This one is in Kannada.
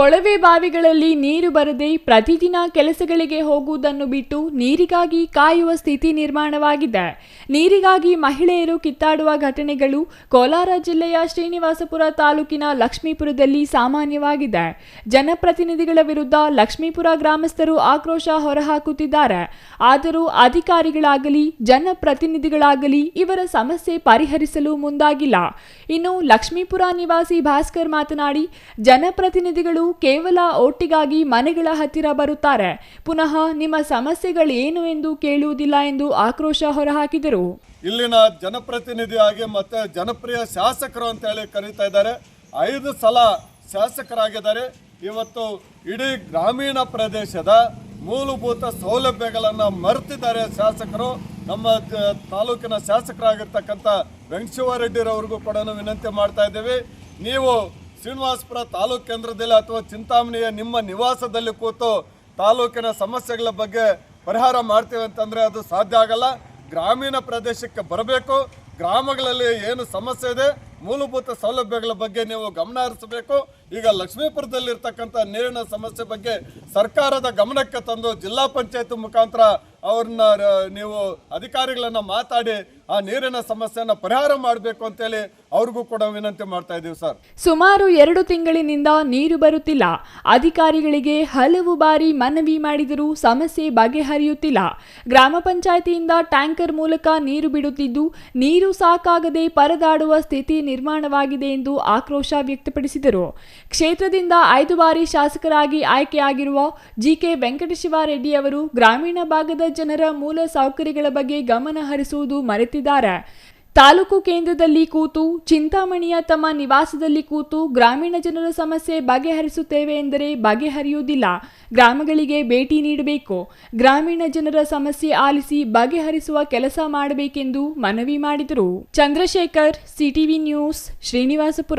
ಕೊಳವೆ ಬಾವಿಗಳಲ್ಲಿ ನೀರು ಬರದೆ ಪ್ರತಿದಿನ ಕೆಲಸಗಳಿಗೆ ಹೋಗುವುದನ್ನು ಬಿಟ್ಟು ನೀರಿಗಾಗಿ ಕಾಯುವ ಸ್ಥಿತಿ ನಿರ್ಮಾಣವಾಗಿದೆ. ನೀರಿಗಾಗಿ ಮಹಿಳೆಯರು ಕಿತ್ತಾಡುವ ಘಟನೆಗಳು ಕೋಲಾರ ಜಿಲ್ಲೆಯ ಶ್ರೀನಿವಾಸಪುರ ತಾಲೂಕಿನ ಲಕ್ಷ್ಮೀಪುರದಲ್ಲಿ ಸಾಮಾನ್ಯವಾಗಿದೆ. ಜನಪ್ರತಿನಿಧಿಗಳ ವಿರುದ್ಧ ಲಕ್ಷ್ಮೀಪುರ ಗ್ರಾಮಸ್ಥರು ಆಕ್ರೋಶ ಹೊರಹಾಕುತ್ತಿದ್ದಾರೆ. ಆದರೂ ಅಧಿಕಾರಿಗಳಾಗಲಿ, ಜನಪ್ರತಿನಿಧಿಗಳಾಗಲಿ ಇವರ ಸಮಸ್ಯೆ ಪರಿಹರಿಸಲು ಮುಂದಾಗಿಲ್ಲ. ಇನ್ನು ಲಕ್ಷ್ಮೀಪುರ ನಿವಾಸಿ ಭಾಸ್ಕರ್ ಮಾತನಾಡಿ, ಜನಪ್ರತಿನಿಧಿಗಳು ಕೇವಲ ಓಟಿಗಾಗಿ ಮನೆಗಳ ಹತ್ತಿರ ಬರುತ್ತಾರೆ. ಪುನಃ ನಿಮ್ಮ ಸಮಸ್ಯೆಗಳು ಏನು ಎಂದು ಕೇಳುವುದಿಲ್ಲ ಎಂದು ಆಕ್ರೋಶ ಹೊರಹಾಕಿದರು. ಇಲ್ಲಿನ ಜನಪ್ರತಿನಿಧಿಯಾಗಿ ಮತ್ತೆ ಜನಪ್ರಿಯ ಶಾಸಕರು ಅಂತ ಹೇಳಿ ಕರೀತಾ ಇದ್ದಾರೆ. ಐದು ಸಲ ಶಾಸಕರಾಗಿದ್ದಾರೆ. ಇವತ್ತು ಇಡೀ ಗ್ರಾಮೀಣ ಪ್ರದೇಶದ ಮೂಲಭೂತ ಸೌಲಭ್ಯಗಳನ್ನು ಮರೆತಿದ್ದಾರೆ ಶಾಸಕರು. ನಮ್ಮ ತಾಲೂಕಿನ ಶಾಸಕರಾಗಿರ್ತಕ್ಕಂಥ ವೆಂಕಟಶಿವರೆಡ್ಡಿರವ್ರಿಗೂ ಕೂಡ ವಿನಂತಿ ಮಾಡ್ತಾ ಇದ್ದೀವಿ. ನೀವು ಶ್ರೀನಿವಾಸಪುರ ತಾಲೂಕು ಕೇಂದ್ರದಲ್ಲಿ ಅಥವಾ ಚಿಂತಾಮಣಿಯ ನಿಮ್ಮ ನಿವಾಸದಲ್ಲಿ ಕೂತು ತಾಲೂಕಿನ ಸಮಸ್ಯೆಗಳ ಬಗ್ಗೆ ಪರಿಹಾರ ಮಾಡ್ತೀವಿ ಅಂತಂದರೆ ಅದು ಸಾಧ್ಯ ಆಗಲ್ಲ. ಗ್ರಾಮೀಣ ಪ್ರದೇಶಕ್ಕೆ ಬರಬೇಕು. ಗ್ರಾಮಗಳಲ್ಲಿ ಏನು ಸಮಸ್ಯೆ ಇದೆ, ಮೂಲಭೂತ ಸೌಲಭ್ಯಗಳ ಬಗ್ಗೆ ನೀವು ಗಮನ ಹರಿಸಬೇಕು. ಈಗ ಲಕ್ಷ್ಮೀಪುರದಲ್ಲಿರ್ತಕ್ಕಂಥ ನೀರಿನ ಸಮಸ್ಯೆ ಬಗ್ಗೆ ಸರ್ಕಾರದ ಗಮನಕ್ಕೆ ತಂದು ಜಿಲ್ಲಾ ಪಂಚಾಯತ್ ಮುಖಾಂತರ ಅವ್ರನ್ನ ನೀವು ಅಧಿಕಾರಿಗಳನ್ನು ಮಾತಾಡಿ ಆ ನೀರಿನ ಸಮಸ್ಯೆಯನ್ನು ಪರಿಹಾರ ಮಾಡಬೇಕು ಅಂತೇಳಿ ಅವ್ರಿಗೂ ಕೂಡ ವಿನಂತಿ ಮಾಡ್ತಾ ಇದ್ದೀವಿ ಸರ್. ಸುಮಾರು ಎರಡು ತಿಂಗಳಿನಿಂದ ನೀರು ಬರುತ್ತಿಲ್ಲ. ಅಧಿಕಾರಿಗಳಿಗೆ ಹಲವು ಬಾರಿ ಮನವಿ ಮಾಡಿದರೂ ಸಮಸ್ಯೆ ಬಗೆಹರಿಯುತ್ತಿಲ್ಲ. ಗ್ರಾಮ ಪಂಚಾಯಿತಿಯಿಂದ ಟ್ಯಾಂಕರ್ ಮೂಲಕ ನೀರು ಬಿಡುತ್ತಿದ್ದು, ನೀರು ಸಾಕಾಗದೆ ಪರದಾಡುವ ಸ್ಥಿತಿ ನಿರ್ಮಾಣವಾಗಿದೆ ಎಂದು ಆಕ್ರೋಶ ವ್ಯಕ್ತಪಡಿಸಿದರು. ಕ್ಷೇತ್ರದಿಂದ ಐದು ಬಾರಿ ಶಾಸಕರಾಗಿ ಆಯ್ಕೆಯಾಗಿರುವ ಜಿಕೆ ವೆಂಕಟಶಿವಾರೆಡ್ಡಿ ಅವರು ಗ್ರಾಮೀಣ ಭಾಗದ ಜನರ ಮೂಲ ಸೌಕರ್ಯಗಳ ಬಗ್ಗೆ ಗಮನ ಹರಿಸುವುದು ಮರೆತಿದ್ದಾರೆ ತಾಲೂಕು ಕೇಂದ್ರದಲ್ಲಿ ಕೂತು, ಚಿಂತಾಮಣಿಯ ತಮ್ಮ ನಿವಾಸದಲ್ಲಿ ಕೂತು ಗ್ರಾಮೀಣ ಜನರ ಸಮಸ್ಯೆ ಬಗೆಹರಿಸುತ್ತೇವೆ ಎಂದರೆ ಬಗೆಹರಿಯುವುದಿಲ್ಲ. ಗ್ರಾಮಗಳಿಗೆ ಭೇಟಿ ನೀಡಬೇಕು. ಗ್ರಾಮೀಣ ಜನರ ಸಮಸ್ಯೆ ಆಲಿಸಿ ಬಗೆಹರಿಸುವ ಕೆಲಸ ಮಾಡಬೇಕೆಂದು ಮನವಿ ಮಾಡಿದರು. Chandrashekar, CTV news, Srinivaspura.